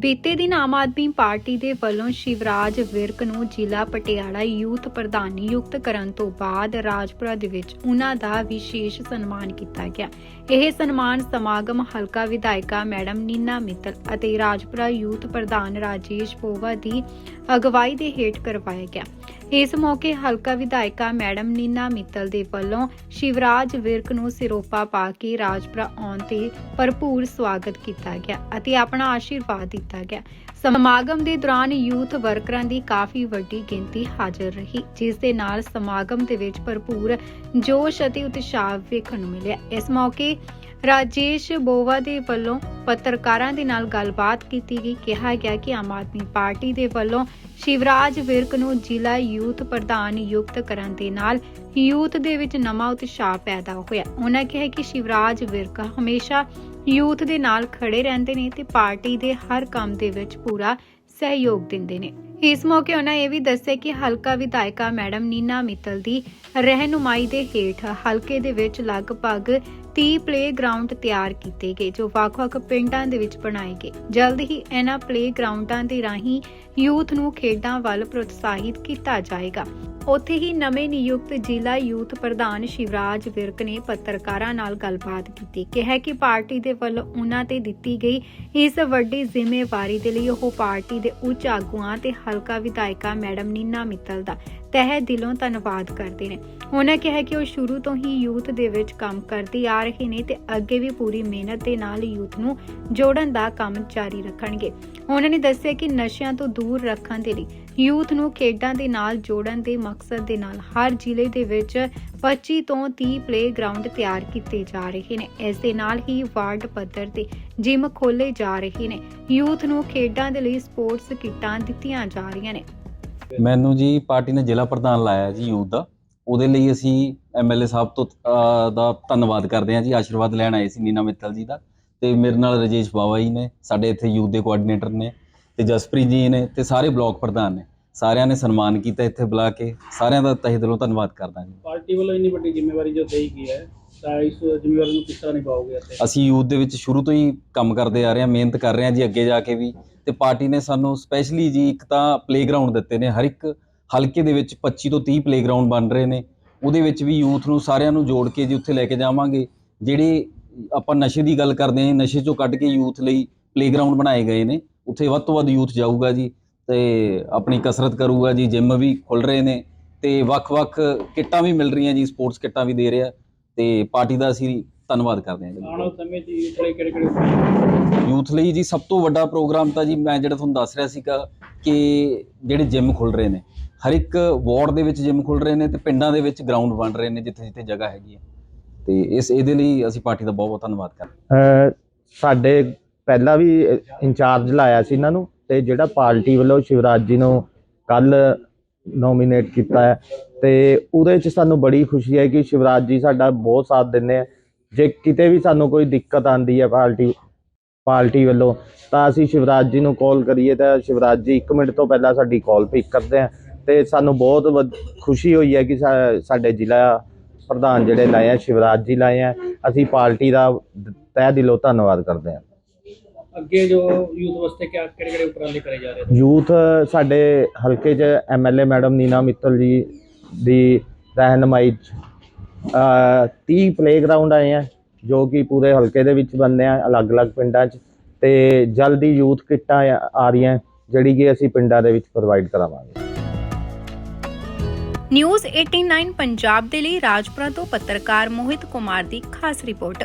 ਬੀਤੇ ਦਿਨ ਆਮ ਆਦਮੀ ਪਾਰਟੀ ਦੇ ਵੱਲੋਂ ਸ਼ਿਵਰਾਜ ਵਿਰਕ ਨੂੰ ਜ਼ਿਲ੍ਹਾ ਪਟਿਆਲਾ ਯੂਥ ਪ੍ਰਧਾਨ ਨਿਯੁਕਤ ਕਰਨ ਤੋਂ ਬਾਅਦ ਰਾਜਪੁਰਾ ਦੇ ਵਿੱਚ ਉਹਨਾਂ ਦਾ ਵਿਸ਼ੇਸ਼ ਸਨਮਾਨ ਕੀਤਾ ਗਿਆ। ਇਹ ਸਨਮਾਨ ਸਮਾਗਮ ਹਲਕਾ ਵਿਧਾਇਕਾ ਮੈਡਮ ਨੀਨਾ ਮਿੱਤਲ ਅਤੇ ਰਾਜਪੁਰਾ ਯੂਥ ਪ੍ਰਧਾਨ ਰਾਜੇਸ਼ ਪੋਵਾ ਦੀ ਅਗਵਾਈ ਦੇ ਹੇਠ ਕਰਵਾਇਆ ਗਿਆ। ਇਸ ਮੌਕੇ ਹਲਕਾ ਵਿਧਾਇਕਾ ਮੈਡਮ ਨੀਨਾ ਮਿੱਤਲ ਦੇ ਵੱਲੋਂ ਸ਼ਿਵਰਾਜ ਵਿਰਕ ਨੂੰ ਸਿਰੋਪਾ ਪਾ ਕੇ ਰਾਜਪੁਰਾ ਆਉਣ ਤੇ ਭਰਪੂਰ ਸਵਾਗਤ ਕੀਤਾ ਗਿਆ ਅਤੇ ਆਪਣਾ ਆਸ਼ੀਰਵਾਦ ਦਿੱਤਾ ਗਿਆ। ਸਮਾਗਮ ਦੇ ਦੌਰਾਨ ਯੂਥ ਵਰਕਰਾਂ ਦੀ ਕਾਫੀ ਵੱਡੀ ਗਿਣਤੀ ਹਾਜ਼ਰ ਰਹੀ, ਜਿਸ ਦੇ ਨਾਲ ਸਮਾਗਮ ਦੇ ਵਿੱਚ ਭਰਪੂਰ ਜੋਸ਼ ਅਤੇ ਉਤਸ਼ਾਹ ਵੇਖਣ ਨੂੰ ਮਿਲਿਆ। ਇਸ ਮੌਕੇ ਰਾਜੇਸ਼ ਬੋਵਾ ਦੇ ਵੱਲੋਂ ਪੱਤਰਕਾਰਾਂ ਦੇ ਨਾਲ ਗੱਲਬਾਤ ਕੀਤੀ ਗਈ। ਕਿਹਾ ਗਿਆ ਕਿ ਆਮ ਆਦਮੀ ਪਾਰਟੀ ਦੇ ਵੱਲੋਂ ਸ਼ਿਵਰਾਜ ਵਿਰਕ ਨੂੰ ਜ਼ਿਲ੍ਹਾ ਯੂਥ ਪ੍ਰਧਾਨ ਨਿਯੁਕਤ ਕਰਨ ਦੇ ਨਾਲ ਯੂਥ ਦੇ ਵਿੱਚ ਨਵਾਂ ਉਤਸ਼ਾਹ ਪੈਦਾ ਹੋਇਆ। ਉਹਨਾਂ ਕਿਹਾ ਕਿ ਸ਼ਿਵਰਾਜ ਵਿਰਕ ਹਮੇਸ਼ਾ ਯੂਥ ਦੇ ਨਾਲ ਖੜੇ ਰਹਿੰਦੇ ਨੇ ਤੇ ਪਾਰਟੀ ਦੇ ਹਰ ਕੰਮ ਦੇ ਵਿੱਚ ਪੂਰਾ ਸਹਿਯੋਗ ਦਿੰਦੇ ਨੇ। ਇਸ ਮੌਕੇ ਉਹਨਾਂ ਇਹ ਵੀ ਦੱਸਿਆ ਕਿ ਹਲਕਾ ਵਿਧਾਇਕਾ ਮੈਡਮ ਨੀਨਾ ਮਿੱਤਲ ਦੀ ਰਹਿਨੁਮਾਈ ਦੇ ਹੇਠ ਹਲਕੇ ਦੇ ਵਿੱਚ ਲਗਭਗ 30 ਪਲੇ ਗਰਾਊਂਡ ਤਿਆਰ ਕੀਤੇ ਗਏ, ਜੋ ਵੱਖ-ਵੱਖ ਪਿੰਡਾਂ ਦੇ ਵਿੱਚ ਬਣਾਏ ਗਏ। ਜਲਦ ਹੀ ਇਹਨਾਂ ਪਲੇ ਗਰਾਊਂਡਾਂ ਦੇ ਰਾਹੀਂ ਯੂਥ ਨੂੰ ਖੇਡਾਂ ਵੱਲ ਪ੍ਰੋਤਸਾਹਿਤ ਕੀਤਾ ਜਾਏਗਾ। ਉੱਥੇ ਹੀ ਨਵੇਂ ਨਿਯੁਕਤ ਜ਼ਿਲ੍ਹਾ ਯੂਥ ਪ੍ਰਧਾਨ ਸ਼ਿਵਰਾਜ ਵਿਰਕ ਨੇ ਪੱਤਰਕਾਰਾਂ ਨਾਲ ਗੱਲਬਾਤ ਕੀਤੀ। ਕਿਹਾ ਕਿ ਪਾਰਟੀ ਦੇ ਵੱਲੋਂ ਉਹਨਾਂ ਤੇ ਦਿੱਤੀ ਗਈ ਇਸ ਵੱਡੀ ਜ਼ਿੰਮੇਵਾਰੀ ਦੇ ਲਈ ਉਹ ਪਾਰਟੀ ਦੇ ਉੱਚ ਆਗੂਆਂ ਤੇ ਹਲਕਾ ਵਿਧਾਇਕਾ ਮੈਡਮ ਨੀਨਾ ਮਿੱਤਲ ਦਾ ਤਹਿ ਦਿਲੋਂ ਧੰਨਵਾਦ ਕਰਦੇ ਨੇ। ਉਹਨਾਂ ਕਿਹਾ ਕਿ ਉਹ ਸ਼ੁਰੂ ਤੋਂ ਹੀ ਯੂਥ ਦੇ ਵਿੱਚ ਕੰਮ ਕਰਦੇ ਆ ਰਹੇ ਨੇ ਤੇ ਅੱਗੇ ਵੀ ਪੂਰੀ ਮਿਹਨਤ ਦੇ ਨਾਲ ਯੂਥ ਨੂੰ ਜੋੜਨ ਦਾ ਕੰਮ ਜਾਰੀ ਰੱਖਣਗੇ। ਉਹਨਾਂ ਨੇ ਦੱਸਿਆ ਕਿ ਨਸ਼ਿਆਂ ਤੋਂ ਦੂਰ ਰੱਖਣ ਦੇ ਲਈ ਯੂਥ ਨੂੰ ਖੇਡਾਂ ਦੇ ਨਾਲ ਜੋੜਨ ਦੇ ਮਕਸਦ ਦੇ ਨਾਲ ਹਰ ਜ਼ਿਲ੍ਹੇ ਦੇ ਵਿੱਚ 25 ਤੋਂ 30 ਪਲੇ ਤਿਆਰ ਕੀਤੇ ਜਾ ਰਹੇ ਨੇ। ਇਸ ਦੇ ਨਾਲ ਹੀ ਵਾਰਡ ਪੱਧਰ ਤੇ ਜਿਮ ਖੋਲੇ ਜਾ ਰਹੇ ਨੇ। ਯੂਥ ਨੂੰ ਖੇਡਾਂ ਦੇ ਲਈ ਸਪੋਰਟਸ ਕਿੱਟਾਂ ਦਿੱਤੀਆਂ ਜਾ ਰਹੀਆਂ ਨੇ। ਮੈਨੂੰ ਜੀ ਪਾਰਟੀ ਨੇ ਜ਼ਿਲ੍ਹਾ ਪ੍ਰਧਾਨ ਲਾਇਆ ਜੀ ਯੂਥ। ਦਾ ਉਹਦੇ ਲਈ ਅਸੀਂ ਐਮਐਲਏ ਸਾਹਿਬ ਤੋਂ ਦਾ ਧੰਨਵਾਦ ਕਰਦੇ ਹਾਂ ਜੀ। ਆਸ਼ੀਰਵਾਦ ਲੈਣ ਆਏ ਸੀ ਨੀਨਾ ਮਿੱਤਲ ਜੀ ਦਾ। ਤੇ ਮੇਰੇ ਨਾਲ ਰਜੇਸ਼ ਬਾਵਾ ਜੀ ਨੇ, ਸਾਡੇ ਇੱਥੇ ਯੂਥ ਦੇ ਕੋਆਰਡੀਨੇਟਰ ਨੇ ਤੇ ਜਸਪ੍ਰੀਤ ਜੀ ਨੇ ਤੇ ਸਾਰੇ ਬਲਾਕ ਪ੍ਰਧਾਨ ਨੇ। ਸਾਰਿਆਂ ਨੇ ਸਨਮਾਨ ਕੀਤਾ ਇੱਥੇ ਬੁਲਾ ਕੇ। ਸਾਰਿਆਂ ਦਾ ਤਹਿ ਦਿਲੋਂ ਧੰਨਵਾਦ ਕਰਦਾ ਜੀ। ਪਾਰਟੀ ਵੱਲੋਂ ਇੰਨੀ ਵੱਡੀ ਜ਼ਿੰਮੇਵਾਰੀ ਜੋ ਦੇਈ ਗਈ ਹੈ ਤਾਂ ਇਸ ਜ਼ਿੰਮੇਵਾਰੀ ਨੂੰ ਕਿਸ ਤਰ੍ਹਾਂ ਨਿਭਾਓਗੇ ਅਤੇ ਅਸੀਂ ਯੂਥ ਦੇ ਵਿੱਚ ਸ਼ੁਰੂ ਤੋਂ ਹੀ ਕੰਮ ਕਰਦੇ ਆ ਰਹੇ ਹਾਂ ਮਿਹਨਤ ਕਰ ਰਹੇ ਹਾਂ ਜੀ ਅੱਗੇ ਜਾ ਕੇ ਵੀ। ਤੇ ਪਾਰਟੀ ਨੇ ਸਾਨੂੰ ਸਪੈਸ਼ਲੀ ਜੀ ਇੱਕ ਤਾਂ ਪਲੇਗਰਾਉਂਡ ਦਿੱਤੇ ਨੇ ਹਰ ਇੱਕ ਹਲਕੇ ਦੇ ਵਿੱਚ 25 ਤੋਂ 30 ਪਲੇਗਰਾਉਂਡ ਬਣ ਰਹੇ ਨੇ। ਉਹਦੇ ਵਿੱਚ ਵੀ ਯੂਥ ਨੂੰ ਸਾਰਿਆਂ ਨੂੰ ਜੋੜ ਕੇ ਜੀ ਉੱਥੇ ਲੈ ਕੇ ਜਾਵਾਂਗੇ। ਜਿਹੜੇ ਆਪਾਂ ਨਸ਼ੇ ਦੀ ਗੱਲ ਕਰਦੇ ਹਾਂ ਨਸ਼ੇ ਚੋਂ ਕੱਢ ਕੇ ਯੂਥ ਲਈ ਪਲੇਗਰਾਉਂਡ ਬਣਾਏ ਗਏ ਨੇ ਉੱਥੇ ਵੱਧ ਤੋਂ ਵੱਧ ਯੂਥ ਜਾਊਗਾ ਜੀ। ਤੇ ਆਪਣੀ ਕਸਰਤ ਕਰੂਗਾ ਜੀ ਜਿਮ ਵੀ ਖੁੱਲ ਰਹੇ ਨੇ ਤੇ ਵੱਖ-ਵੱਖ ਕਿੱਟਾਂ ਵੀ ਮਿਲ ਰਹੀਆਂ ਜੀ ਸਪੋਰਟਸ ਕਿੱਟਾਂ ਵੀ ਦੇ ਰਿਹਾ ਤੇ ਪਾਰਟੀ ਦਾ ਅਸੀਂ ਧੰਨਵਾਦ ਕਰਦੇ ਹਾਂ ਜੀ। ਆਉਣ ਵਾਲੇ ਸਮੇਂ 'ਚ ਯੂਥ ਲਈ ਕਿਹੜੇ ਕਿਹੜੇ ਯੂਥ ਲਈ ਜੀ ਸਭ ਤੋਂ ਵੱਡਾ ਪ੍ਰੋਗਰਾਮ ਤਾਂ ਜੀ ਮੈਂ ਜਿਹੜਾ ਤੁਹਾਨੂੰ ਦੱਸ ਰਿਹਾ ਸੀਗਾ ਕਿ ਜਿਹੜੇ ਜਿਮ ਖੁੱਲ ਰਹੇ ਨੇ ਹਰ ਇੱਕ ਵਾਰਡ ਦੇ ਵਿੱਚ ਜਿਮ ਖੁੱਲ ਰਹੇ ਨੇ ਤੇ ਪਿੰਡਾਂ ਦੇ ਵਿੱਚ ਗਰਾਊਂਡ ਬਣ ਰਹੇ ਨੇ ਜਿੱਥੇ ਜਿੱਥੇ ਜਗ੍ਹਾ ਹੈਗੀ ਹੈ। ਤੇ ਇਸ ਇਹਦੇ ਲਈ ਅਸੀਂ ਪਾਰਟੀ ਦਾ ਬਹੁਤ ਬਹੁਤ ਧੰਨਵਾਦ ਕਰਦੇ ਹਾਂ। ਸਾਡੇ ਪਹਿਲਾਂ ਵੀ ਇੰਚਾਰਜ ਲਾਇਆ ਸੀ ਇਹਨਾਂ ਨੂੰ ਤੇ ਜਿਹੜਾ ਪਾਰਟੀ ਵੱਲੋਂ ਸ਼ਿਵਰਾਜ ਜੀ ਨੂੰ ਕੱਲ ਨੋਮੀਨੇਟ ਕੀਤਾ ਹੈ, ਤੇ ਉਹਦੇ ਚ ਸਾਨੂੰ ਬੜੀ ਖੁਸ਼ੀ ਹੈ ਕਿ ਸ਼ਿਵਰਾਜ ਜੀ ਸਾਡਾ ਬਹੁਤ ਸਾਥ ਦਿੰਦੇ ਆ। ਜੇ ਕਿਤੇ ਵੀ ਸਾਨੂੰ ਕੋਈ ਦਿੱਕਤ ਆਂਦੀ ਹੈ ਪਾਰਟੀ ਪਾਰਟੀ ਵੱਲੋਂ, ਤਾਂ ਅਸੀਂ ਸ਼ਿਵਰਾਜ ਜੀ ਨੂੰ ਕਾਲ ਕਰੀਏ ਤਾਂ ਸ਼ਿਵਰਾਜ ਜੀ 1 ਮਿੰਟ ਤੋਂ ਪਹਿਲਾਂ ਸਾਡੀ ਕਾਲ ਪਿਕ ਕਰਦੇ ਆ। ਤੇ ਸਾਨੂੰ ਬਹੁਤ ਵਧ- ਖੁਸ਼ੀ ਹੋਈ ਹੈ ਕਿ ਸਾਡੇ ਜ਼ਿਲ੍ਹਾ ਪ੍ਰਧਾਨ ਜਿਹੜੇ ਲਾਏ ਆ, ਸ਼ਿਵਰਾਜ ਜੀ ਲਾਏ ਆ। ਅਸੀਂ ਪਾਰਟੀ ਦਾ ਤਹਿ ਦਿਲੋਂ ਧੰਨਵਾਦ ਕਰਦੇ ਹਾਂ ਅੱਗੇ ਜੋ ਯੂਥ ਵਾਸਤੇ ਕਿਆ ਕਿਹੜੇ ਕਿਹੜੇ ਉਪਰਾਲੇ ਕਰੇ ਜਾ ਰਹੇ ਨੇ? ਯੂਥ ਸਾਡੇ ਹਲਕੇ 'ਚ ਐਮਐਲਏ ਮੈਡਮ ਨੀਨਾ ਮਿੱਤਲ ਜੀ ਦੀ ਰਹਿਨਮਾਈ 'ਚ ਅ 30 ਪਲੇਗਰਾਉਂਡ ਆਏ ਆ ਜੋ ਕਿ ਪੂਰੇ ਹਲਕੇ ਦੇ ਵਿੱਚ ਬਣਨੇ ਆ ਅਲੱਗ-ਅਲੱਗ ਪਿੰਡਾਂ 'ਚ ਤੇ ਜਲਦੀ ਯੂਥ ਕਿੱਟਾਂ ਆ ਆ ਰਹੀਆਂ ਜਿਹੜੀ ਕਿ ਅਸੀਂ ਪਿੰਡਾਂ ਦੇ ਵਿੱਚ ਪ੍ਰੋਵਾਈਡ ਕਰਾਵਾਂਗੇ। ਨਿਊਜ਼ 89 ਪੰਜਾਬ ਦੇ ਲਈ ਰਾਜਪੁਰਾ ਤੋਂ ਪੱਤਰਕਾਰ ਮੋਹਿਤ ਕੁਮਾਰ ਦੀ ਖਾਸ ਰਿਪੋਰਟ।